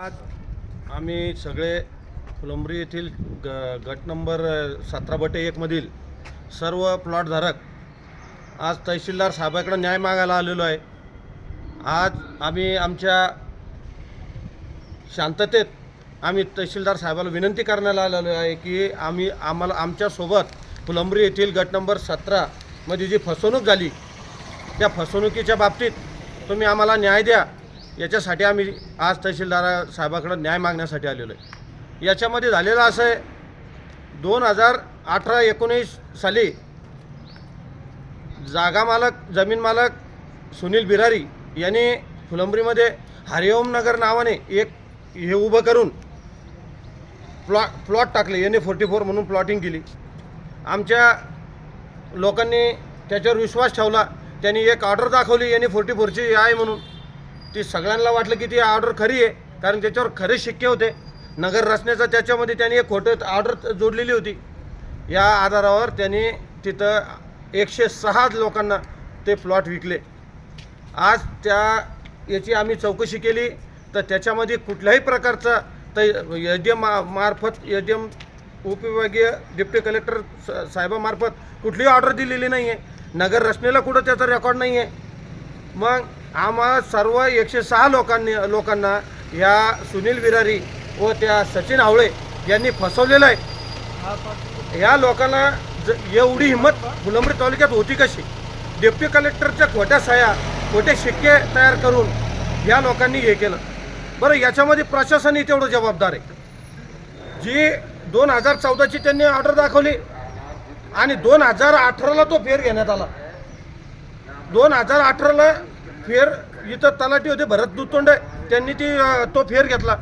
आज आम्ही सगळे फुलंब्री येथील ग गट नंबर सतरा बटे एकमधील सर्व प्लॉटधारक आज तहसीलदार साहेबाकडे न्याय मागायला आलेलो आहे. आज आम्ही आमच्या शांततेत आम्ही तहसीलदार साहेबाला विनंती करण्याला आलेलो आहे की आम्ही आम्हाला आमच्यासोबत फुलंब्री येथील गट नंबर सतरामध्ये जी फसवणूक झाली त्या फसवणुकीच्या बाबतीत तुम्ही आम्हाला न्याय द्या. याच्यासाठी आम्ही आज तहसीलदार साहेबाकडं न्याय मागण्यासाठी आलेलो आहे. याच्यामध्ये झालेलं असं आहे दोन हजार अठरा एकोणीस साली जागा मालक जमीन मालक सुनील बिरारी यांनी फुलंब्रीमध्ये हरिओम नगर नावाने एक हे उभं करून प्लॉ प्लॉट टाकले. यांनी फोर्टी फोर म्हणून प्लॉटिंग केली. आमच्या लोकांनी त्याच्यावर विश्वास ठेवला. त्यांनी एक ऑर्डर दाखवली. यांनी फोर्टी फोरची आहे म्हणून. ती सगळ्यांना वाटलं की ती ऑर्डर खरी आहे कारण त्याच्यावर खरे शिक्के होते. नगर रचनेचा त्याच्यामध्ये त्यांनी एक खोटं ऑर्डर जोडलेली होती. या आधारावर त्यांनी तिथं एकशे सहा लोकांना ते प्लॉट विकले. आज त्या याची आम्ही चौकशी केली तर त्याच्यामध्ये कुठल्याही प्रकारचा तर एच डी एम मार्फत एच डी एम उपविभागीय डिप्टी कलेक्टर स- साहेबामार्फत कुठलीही ऑर्डर दिलेली नाही आहे नगर रचनेला कुठं त्याचा रेकॉर्ड नाही आहे मग आम्हा सर्व एकशे सहा लोकांनी लोकांना या सुनील विरारी व त्या सचिन आवळे यांनी फसवलेलं आहे. या लोकांना ज एवढी हिंमत फुलंब्री तालुक्यात होती कशी? डेप्टी कलेक्टरच्या खोट्या सह्या खोटे शिक्के तयार करून या लोकांनी हे केलं. बरं याच्यामध्ये प्रशासनही तेवढं जबाबदार आहे. जी दोन हजार चौदाची त्यांनी ऑर्डर दाखवली आणि दोन हजार अठराला तो फेर घेण्यात आला. दोन हजार अठराला फेर इथं तलाठी होते भरत दुतोंडे त्यांनी ती तो फेर घेतला.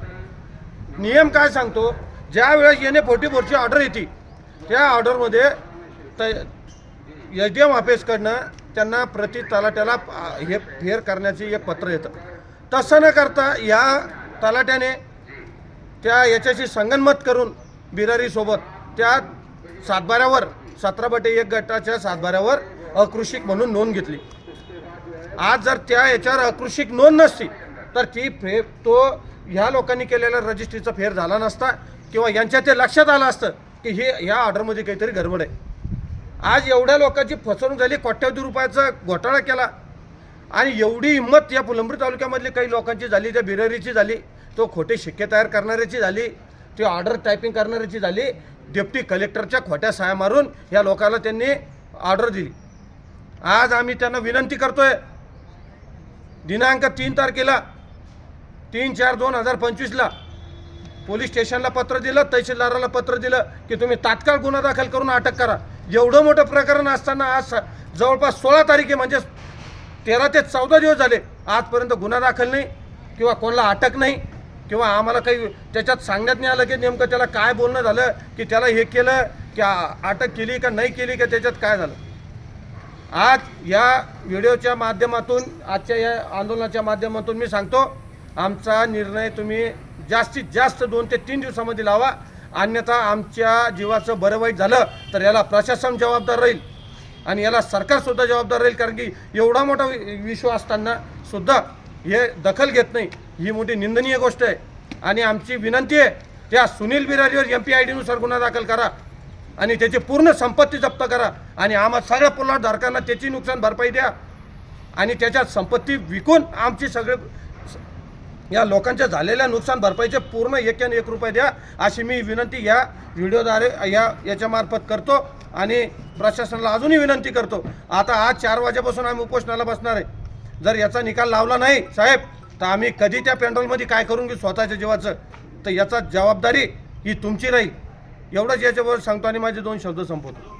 नियम काय सांगतो? ज्या वेळेस येणे फोर्टी फोरची ऑर्डर येते त्या ऑर्डरमध्ये त एच डी एम ऑफिसकडनं त्यांना प्रति तलाट्याला हे फेर करण्याचे एक पत्र येतं. तसं न करता या तलाट्याने त्या याच्याशी संगनमत करून बिरारीसोबत त्या सातबाऱ्यावर सतरा बटे एक गटाच्या सातबाऱ्यावर अकृषिक म्हणून नोंद घेतली. आज जर त्या याच्यावर अकृषिक नोंद नसती तर ती फे तो ह्या लोकांनी केलेल्या रजिस्ट्रीचा फेर झाला नसता किंवा यांच्या ते लक्षात आलं असतं की हे ह्या ऑर्डरमध्ये काहीतरी गडबड आहे. आज एवढ्या लोकांची फसवणूक झाली कोट्यावधी रुपयाचा घोटाळा केला आणि एवढी हिंमत या फुलंब्री तालुक्यामधली काही लोकांची झाली त्या बिरारीची झाली तो खोटे शिक्के तयार करणाऱ्याची झाली ती ऑर्डर टायपिंग करणाऱ्याची झाली डेप्टी कलेक्टरच्या खोट्या साया मारून या लोकाला त्यांनी ऑर्डर दिली. आज आम्ही त्यांना विनंती करतोय दिनांक तीन तारखेला तीन चार दोन हजार पंचवीसला पोलीस स्टेशनला पत्र दिलं तहसीलदाराला पत्र दिलं की तुम्ही तात्काळ गुन्हा दाखल करून अटक करा. एवढं मोठं प्रकरण असताना आज स- जवळपास सोळा तारीख आहे म्हणजे तेरा ते चौदा दिवस झाले आजपर्यंत गुन्हा दाखल नाही किंवा कोणाला अटक नाही किंवा आम्हाला काही त्याच्यात सांगण्यात नाही आलं की नेमकं त्याला काय बोलणं झालं की त्याला हे केलं की अटक केली का नाही केली का त्याच्यात काय झालं. आज या व्हिडिओच्या माध्यमातून आजच्या या आंदोलनाच्या माध्यमातून मी सांगतो आमचा निर्णय तुम्ही जास्तीत जास्त दोन ते तीन दिवसामध्ये लावा. अन्यथा आमच्या जीवाचं बरं वाईट झालं तर याला प्रशासन जबाबदार राहील. आणि याला सरकारसुद्धा जबाबदार राहील कारण की एवढा मोठा विश्व असताना सुद्धा हे दखल घेत नाही. ही मोठी निंदनीय गोष्ट आहे. आणि आमची विनंती आहे त्या सुनील बिरारीवर एम पी आय डीनुसार गुन्हा दाखल करा. आणि त्याची पूर्ण संपत्ती जप्त करा. आणि आम्हा सगळ्या पोलाटधारकांना त्याची नुकसान भरपाई द्या. आणि त्याच्यात संपत्ती विकून आमची सगळे या लोकांच्या झालेल्या नुकसान भरपाईचे पूर्ण एक एक रुपये द्या अशी मी विनंती या व्हिडिओद्वारे या याच्यामार्फत करतो. आणि प्रशासनाला अजूनही विनंती करतो. आता आज चार वाजेपासून आम्ही उपोषणाला बसणार आहे. जर याचा निकाल लावला नाही साहेब तर आम्ही कधी त्या पेंड्रोलमध्ये काय करून घेऊ स्वतःच्या जीवाचं? तर याचा जबाबदारी ही तुमची राहील. एवढंच याच्याबरोबर सांगतो आणि माझे दोन शब्द संपवतो.